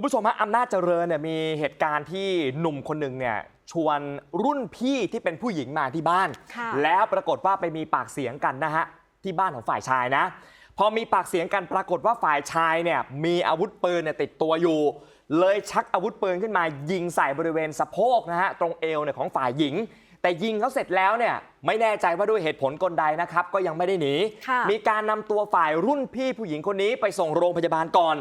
คุณผู้ชมฮะอำนาจเจริญเนี่ยมีเหตุการณ์ที่หนุ่มคนหนึ่งเนี่ยชวนรุ่นพี่ที่เป็นผู้หญิงมาที่บ้านค่ะแล้วปรากฏว่าไปมีปากเสียงกันนะฮะที่บ้านของฝ่ายชายนะ พอมีปากเสียงกันปรากฏว่าฝ่ายชายเนี่ยมีอาวุธปืนเนี่ยติดตัวอยู่ เลยชักอาวุธปืนขึ้นมายิงใส่บริเวณสะโพกนะฮะตรงเอวเนี่ยของฝ่ายหญิง แต่ยิงเขาเสร็จแล้วเนี่ยไม่แน่ใจว่าด้วยเหตุผลกลใดนะครับก็ยังไม่ได้หนีค่ะมีการนำตัวฝ่ายรุ่นพี่ผู้หญิงคนนี้ไปส่งโรงพยาบาลก่อน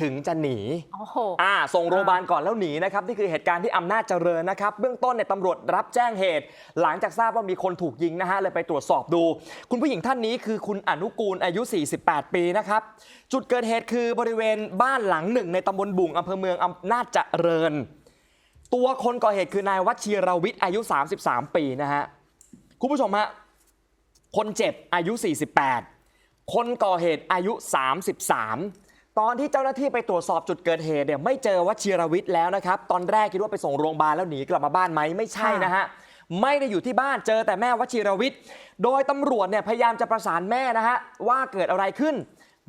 ถึงจะหนีโอ้โหอ่าส่งโรงพยาบาลก่อนแล้วหนีนะครับนี่คือเหตุการณ์ที่อำนาจเจริญนะครับ เบื้องต้นเนี่ยตำรวจรับแจ้งเหตุ หลังจากทราบว่ามีคนถูกยิงนะฮะเลยไปตรวจสอบดู คุณผู้หญิงท่านนี้คือคุณอนุกูลอายุ 48 ปีนะครับจุดเกิดเหตุคือบริเวณบ้านหลังหนึ่ง ในตำบลบุงอำเภอเมืองอำนาจเจริญ ตัวคนก่อเหตุคือนายวัชิรวิทย์อายุ 33 ปีนะฮะคุณผู้ชมฮะคนเจ็บอายุ 48 คนก่อเหตุอายุ 33 ตอนที่เจ้าหน้าที่ไปตรวจสอบจุดเกิดเหตุเนี่ยไม่เจอวชิรวิทย์แล้วนะครับ ตอนแรกคิดว่าไปส่งโรงพยาบาลแล้วหนีกลับมาบ้านไหมไม่ใช่นะฮะไม่ได้อยู่ที่บ้านเจอแต่แม่วชิรวิทย์ โดยตำรวจเนี่ยพยายามจะประสานแม่นะฮะว่าเกิดอะไรขึ้น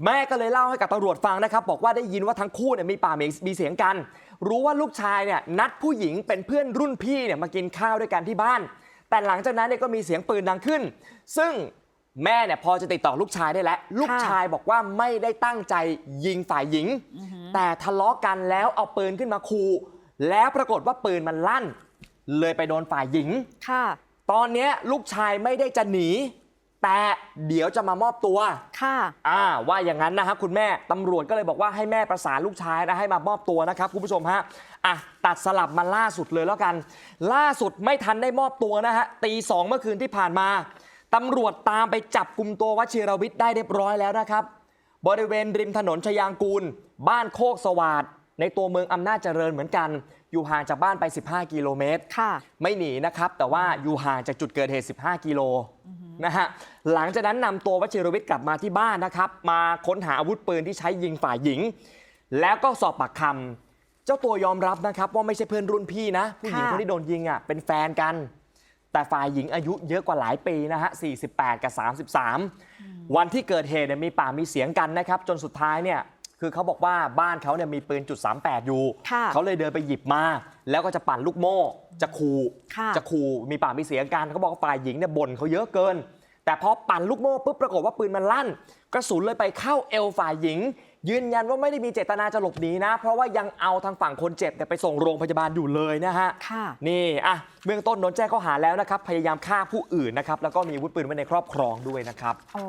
แม่ก็เลยเล่าให้กับตำรวจฟังนะครับ บอกว่าได้ยินว่าทั้งคู่เนี่ยมีปากมีมีเสียงกัน รู้ว่าลูกชายเนี่ยนัดผู้หญิงเป็นเพื่อนรุ่นพี่เนี่ยมากินข้าวด้วยกันที่บ้าน แต่หลังจากนั้นเนี่ยก็มีเสียงปืนดังขึ้น ซึ่ง แม่เนี่ยพอจะติดต่อลูกชายได้แล้ว ลูกชายบอกว่าไม่ได้ตั้งใจยิงฝ่ายหญิง แต่ทะเลาะกันแล้วเอาปืนขึ้นมาขู่แล้วปรากฏว่าปืนมันลั่น เลยไปโดนฝ่ายหญิงค่ะ ตอนเนี้ยลูกชายไม่ได้จะหนี แต่เดี๋ยวจะมามอบตัวค่ะอ่าว่าอย่างนั้นนะครับคุณแม่ตำรวจก็เลยบอกว่าให้แม่ประสานลูกชายนะให้มามอบตัวนะครับคุณผู้ชมฮะอะตัดสลับมาล่าสุดเลยแล้วกัน ล่าสุดไม่ทันได้มอบตัวนะฮะตีสองเมื่อคืนที่ผ่านมา ตำรวจตามไปจับกลุ่มตัววชิรวิทย์ได้เรียบร้อยแล้วนะครับ บริเวณริมถนนชยางกูล บ้านโคกสวาดในตัวเมืองอำนาจเจริญเหมือนกัน อยู่ห่างจากบ้านไป 15 กิโลเมตรค่ะ ไม่หนีนะครับ แต่ว่าอยู่ห่างจากจุดเกิดเหตุ 15 กิโลนะฮะหลังจากนั้นนำตัววชิรวิทย์กลับมาที่บ้านนะครับ มาค้นหาอาวุธปืนที่ใช้ยิงฝ่ายหญิง แล้วก็สอบปากคำเจ้าตัวยอมรับนะครับว่าไม่ใช่เพื่อนรุ่นพี่นะ ผู้หญิงค่ะคนที่โดนยิงอะเป็นแฟนกัน แต่ฝ่ายหญิงอายุเยอะกว่าหลายปีนะฮะ 48 กับ 33 วันที่เกิดเหตุเนี่ยมีป่ากมีเสียงกันนะครับ จนสุดท้ายเนี่ยคือเขาบอกว่าบ้านเขาเนี่ยมีปืนจุด38 อยู่ ค่ะเขาเลยเดินไปหยิบมา แล้วก็จะปั่นลูกโม่ จะขู่ค่ะ จะขู่มีปากมีเสียงกันเขาบอกว่าฝ่ายหญิงเนี่ยบ่นเขาเยอะเกิน แต่พอปั่นลูกโม่ปุ๊บปรากฏว่าปืนมันลั่น กระสุนเลยไปเข้าเอวฝ่ายหญิง ยืนยันว่าไม่ได้มีเจตนาจะหลบหนีนะ เพราะว่ายังเอาทางฝั่งคนเจ็บเนี่ยไปส่งโรงพยาบาลอยู่เลยนะฮะค่ะนี่อะเบื้องต้นโดนแจ้งข้อหาแล้วนะครับพยายามฆ่าผู้อื่นนะครับแล้วก็มีอาวุธปืนไว้ในครอบครองด้วยนะครับ โอ้